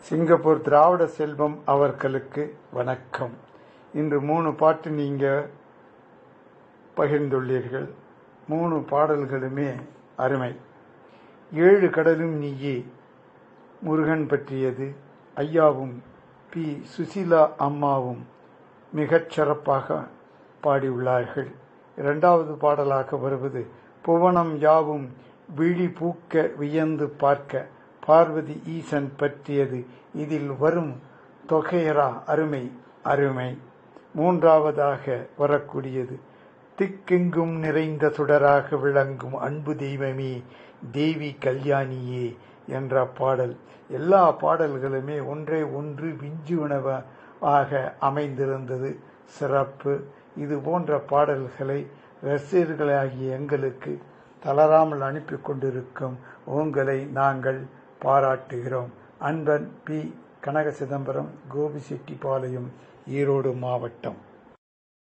Singapore திராவிட செல்வம் அவர்களுக்கு வணக்கம். இன்று மூணு பாட்டு நீங்க பகிர்ந்துள்ளீர்கள். மூணு பாடல்களுமே அருமை. ஏழு கடலும் நீயே முருகன் பற்றியது ஐயாவும் பி. சுசிலா அம்மாவும் மிகச் சிறப்பாக பாடியுள்ளார்கள். இரண்டாவது பாடலாக வருவது புவனம் யாவும் விழி பூக்க வியந்து பார்க்க பார்வதி ஈசன் பற்றியது இதில் வரும் தொகையரா அருமை அருமை. மூன்றாவதாக வரக்கூடியது. திக்கெங்கும் நிறைந்த சுடராக விளங்கும் அன்பு தெய்வமே தேவி கல்யாணியே என்ற பாடல். எல்லா பாடல்களுமே ஒன்றே ஒன்று விஞ்சுவனவாக அமைந்திருந்தது. சிறப்பு. இது போன்ற பாடல்களை ரசிகர்களாகிய எங்களுக்கு தளராமல் அனுப்பி கொண்டிருக்கும் உங்களை நாங்கள் பாராட்டுகிறோம். அன்பன் பி. கனக சிதம்பரம் கோபிசெட்டிபாளையம் ஈரோடு மாவட்டம்.